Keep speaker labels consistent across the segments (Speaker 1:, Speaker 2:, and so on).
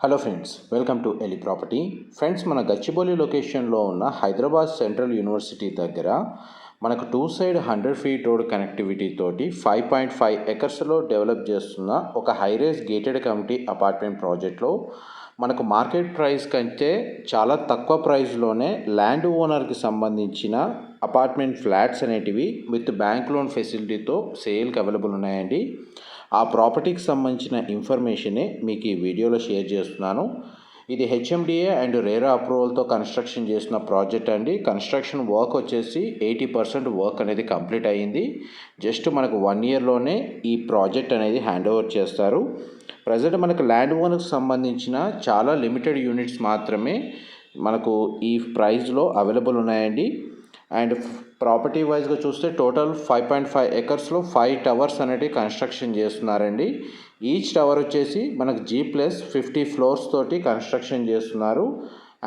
Speaker 1: Hello friends welcome to ఎలి property. Friends మన గచ్చిబౌలి లొకేషన్లో ఉన్న హైదరాబాద్ సెంట్రల్ యూనివర్సిటీ దగ్గర మనకు two side hundred feet road connectivity తోటి ఫైవ్ పాయింట్ ఫైవ్ ఎకర్స్లో డెవలప్ చేస్తున్న ఒక హైరేజ్ గేటెడ్ కమిటీ అపార్ట్మెంట్ ప్రాజెక్ట్లో మనకు మార్కెట్ ప్రైస్ కంటే చాలా తక్కువ ప్రైస్లోనే ల్యాండ్ ఓనర్కి సంబంధించిన అపార్ట్మెంట్ ఫ్లాట్స్ అనేటివి విత్ బ్యాంక్ లోన్ ఫెసిలిటీతో సేల్కి అవైలబుల్ ఉన్నాయండి. ఆ ప్రాపర్టీకి సంబంధించిన ఇన్ఫర్మేషనే మీకు ఈ వీడియోలో షేర్ చేస్తున్నాను. ఇది హెచ్ఎండిఏ అండ్ రేరా అప్రూవల్తో కన్స్ట్రక్షన్ చేసిన ప్రాజెక్ట్ అండి. కన్స్ట్రక్షన్ వర్క్ వచ్చేసి ఎయిటీ పర్సెంట్ వర్క్ అనేది కంప్లీట్ అయ్యింది జస్ట్ మనకు వన్ ఇయర్లోనే ఈ ప్రాజెక్ట్ అనేది హ్యాండ్ ఓవర్ చేస్తారు. ప్రజెంట్ మనకు ల్యాండ్ ఓనర్కి సంబంధించిన చాలా లిమిటెడ్ యూనిట్స్ మాత్రమే మనకు ఈ ప్రైస్లో అవైలబుల్ ఉన్నాయండి. అండ్ ప్రాపర్టీ వైజ్గా చూస్తే టోటల్ ఫైవ్ పాయింట్ ఫైవ్ ఎకర్స్లో ఫైవ్ టవర్స్ అనేటివి కన్స్ట్రక్షన్ చేస్తున్నారండి. ఈచ్ టవర్ వచ్చేసి మనకు జీ ప్లస్ ఫిఫ్టీ ఫ్లోర్స్ తోటి కన్స్ట్రక్షన్ చేస్తున్నారు.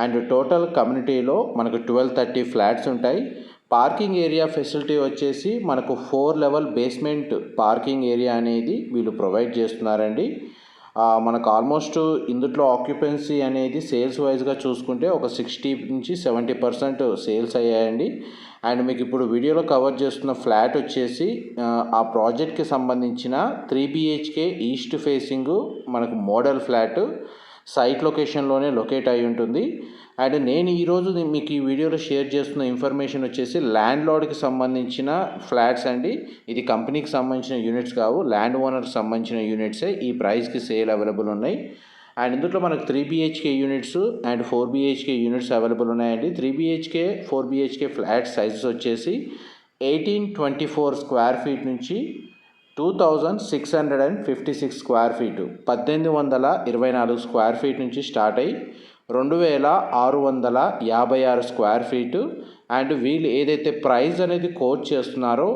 Speaker 1: అండ్ టోటల్ కమ్యూనిటీలో మనకు ట్వెల్వ్ థర్టీ ఫ్లాట్స్ ఉంటాయి. పార్కింగ్ ఏరియా ఫెసిలిటీ వచ్చేసి మనకు four level basement parking area అనేది వీళ్ళు ప్రొవైడ్ చేస్తున్నారండి. మనకు ఆల్మోస్ట్ ఇందులో ఆక్యుపెన్సీ అనేది సేల్స్ వైజ్గా చూసుకుంటే ఒక సిక్స్టీ నుంచి సెవెంటీ పర్సెంట్ సేల్స్ అయ్యాయండి. అండ్ మీకు ఇప్పుడు వీడియోలో కవర్ చేస్తున్న ఫ్లాట్ వచ్చేసి ఆ ప్రాజెక్ట్కి సంబంధించిన త్రీ బిహెచ్కే ఈస్ట్ ఫేసింగ్ మనకు మోడల్ ఫ్లాట్. సైట్ లొకేషన్లోనే లొకేట్ అయి ఉంటుంది. అండ్ నేను ఈరోజు మీకు ఈ వీడియోలో షేర్ చేస్తున్న ఇన్ఫర్మేషన్ వచ్చేసి ల్యాండ్ లార్డ్కి సంబంధించిన ఫ్లాట్స్ అండి. ఇది కంపెనీకి సంబంధించిన యూనిట్స్ కావు. ల్యాండ్ ఓనర్కి సంబంధించిన యూనిట్సే. ఈ ప్రైస్కి సేల్ అవైలబుల్ ఉన్నాయి. అండ్ ఇందులో మనకు three BHK units and four BHK units available ఉన్నాయండి. Three BHK four BHK flat sizes వచ్చేసి eighteen twenty four square feet నుంచి two thousand six hundred and fifty six square feet పద్దెనిమిది వందల ఇరవై నాలుగు స్క్వేర్ ఫీట్ నుంచి స్టార్ట్ అయ్యి రెండు వేల ఆరు వందల యాభై ఆరు స్క్వేర్ ఫీటు అండ్ వీళ్ళు ఏదైతే ప్రైస్ అనేది కోట్ చేస్తున్నారో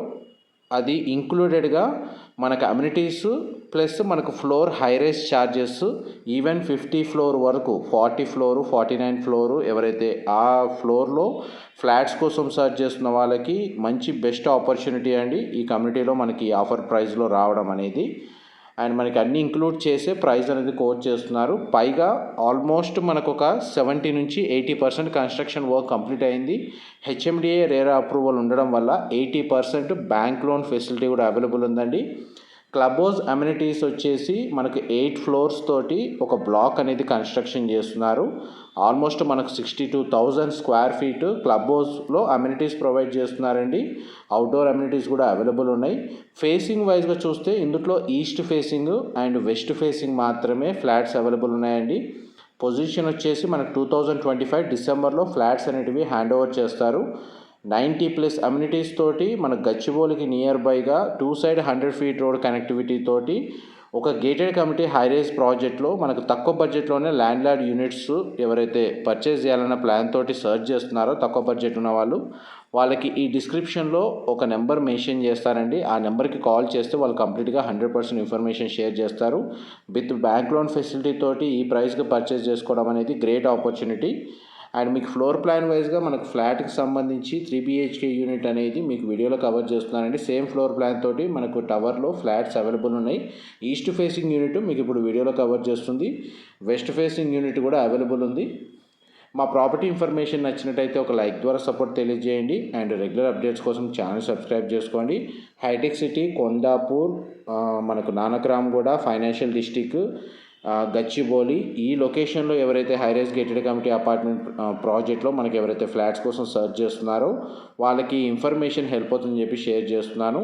Speaker 1: అది ఇంక్లూడెడ్గా మనకు అమ్యూనిటీస్ ప్లస్ మనకు floor highrise charges even fifty floor వరకు forty floor forty nine floor ఎవరైతే ఆ ఫ్లోర్లో ఫ్లాట్స్ కోసం సర్చ్ చేస్తున్న వాళ్ళకి మంచి బెస్ట్ ఆపర్చునిటీ అండి ఈ కమ్యూనిటీలో మనకి ఆఫర్ ప్రైస్లో రావడం అనేది. అండ్ మనకి అన్ని ఇంక్లూడ్ చేసే ప్రైస్ అనేది కోట్ చేస్తున్నారు. పైగా ఆల్మోస్ట్ మనకు ఒక సెవెంటీ నుంచి eighty percent construction work complete అయింది. హెచ్ఎండిఏ రేరా అప్రూవల్ ఉండడం వల్ల eighty percent bank loan facility కూడా అవైలబుల్ ఉందండి. క్లబ్ హౌస్ అమ్యూనిటీస్ వచ్చేసి మనకు ఎయిట్ ఫ్లోర్స్ తోటి ఒక బ్లాక్ అనేది కన్స్ట్రక్షన్ చేస్తున్నారు. ఆల్మోస్ట్ మనకు sixty two thousand square feet club హౌస్లో అమ్యూనిటీస్ ప్రొవైడ్ చేస్తున్నారండి. అవుట్డోర్ అమ్యూనిటీస్ కూడా అవైలబుల్ ఉన్నాయి. ఫేసింగ్ వైజ్గా చూస్తే ఇందులో east facing and west facing మాత్రమే ఫ్లాట్స్ అవైలబుల్ ఉన్నాయండి. పొజిషన్ వచ్చేసి మనకు టూ థౌజండ్ ట్వంటీ ఫైవ్ డిసెంబర్లో ఫ్లాట్స్ అనేటివి హ్యాండ్ ఓవర్ చేస్తారు. నైంటీ ప్లస్ అమ్యూనిటీస్ తోటి మన గచ్చిబౌలికి near బైగా two side hundred feet road connectivity తోటి ఒక గేటెడ్ కమిటీ హైరేజ్ ప్రాజెక్ట్లో మనకు తక్కువ బడ్జెట్లోనే ల్యాండ్ లార్డ్ యూనిట్స్ ఎవరైతే పర్చేజ్ చేయాలన్న ప్లాన్ తోటి సర్చ్ చేస్తున్నారో తక్కువ బడ్జెట్ ఉన్న వాళ్ళు వాళ్ళకి ఈ డిస్క్రిప్షన్లో ఒక నెంబర్ మెన్షన్ చేస్తారండి. ఆ నెంబర్కి కాల్ చేస్తే వాళ్ళు కంప్లీట్గా హండ్రెడ్ పర్సెంట్ ఇన్ఫర్మేషన్ షేర్ చేస్తారు. విత్ బ్యాంక్ లోన్ ఫెసిలిటీ తోటి ఈ ప్రైస్కి పర్చేజ్ చేసుకోవడం అనేది గ్రేట్ ఆపర్చునిటీ. అండ్ మీకు ఫ్లోర్ ప్లాన్ వైజ్గా మనకు ఫ్లాట్కి సంబంధించి త్రీ బిహెచ్కే యూనిట్ అనేది మీకు వీడియోలో కవర్ చేస్తున్నానండి. సేమ్ ఫ్లోర్ ప్లాన్ తోటి మనకు టవర్లో ఫ్లాట్స్ అవైలబుల్ ఉన్నాయి. ఈస్ట్ ఫేసింగ్ యూనిట్ మీకు ఇప్పుడు వీడియోలో కవర్ చేస్తుంది. వెస్ట్ ఫేసింగ్ యూనిట్ కూడా అవైలబుల్ ఉంది. మా ప్రాపర్టీ ఇన్ఫర్మేషన్ నచ్చినట్టయితే ఒక లైక్ ద్వారా సపోర్ట్ తెలియజేయండి. అండ్ రెగ్యులర్ అప్డేట్స్ కోసం ఛానల్ సబ్స్క్రైబ్ చేసుకోండి. హైటెక్ సిటీ కొండాపూర్ మనకు నానక్రామ్ కూడా ఫైనాన్షియల్ డిస్టిక్ గచ్చిబౌలి. ఈ లొకేషన్లో ఎవరైతే హైరైజ్ గేటెడ్ కమిటీ అపార్ట్మెంట్ ప్రాజెక్ట్లో మనకి ఎవరైతే ఫ్లాట్స్ కోసం సర్చ్ చేస్తున్నారో వాళ్ళకి ఇన్ఫర్మేషన్ హెల్ప్ అవుతుందని చెప్పి షేర్ చేస్తున్నాను.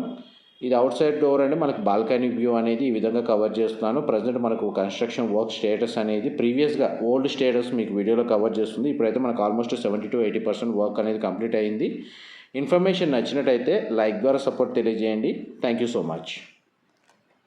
Speaker 1: ఇది అవుట్ సైడ్ డోర్ అండి. మనకు బాల్కనీ వ్యూ అనేది ఈ విధంగా కవర్ చేస్తున్నాను. ప్రజెంట్ మనకు కన్స్ట్రక్షన్ వర్క్ స్టేటస్ అనేది ప్రీవియస్గా ఓల్డ్ స్టేటస్ మీకు వీడియోలో కవర్ చేస్తుంది. ఇప్పుడైతే మనకు almost seventy to eighty percent work అనేది కంప్లీట్ అయింది. ఇన్ఫర్మేషన్ నచ్చినట్టయితే లైక్ ద్వారా సపోర్ట్ తెలియజేయండి. Thank you so much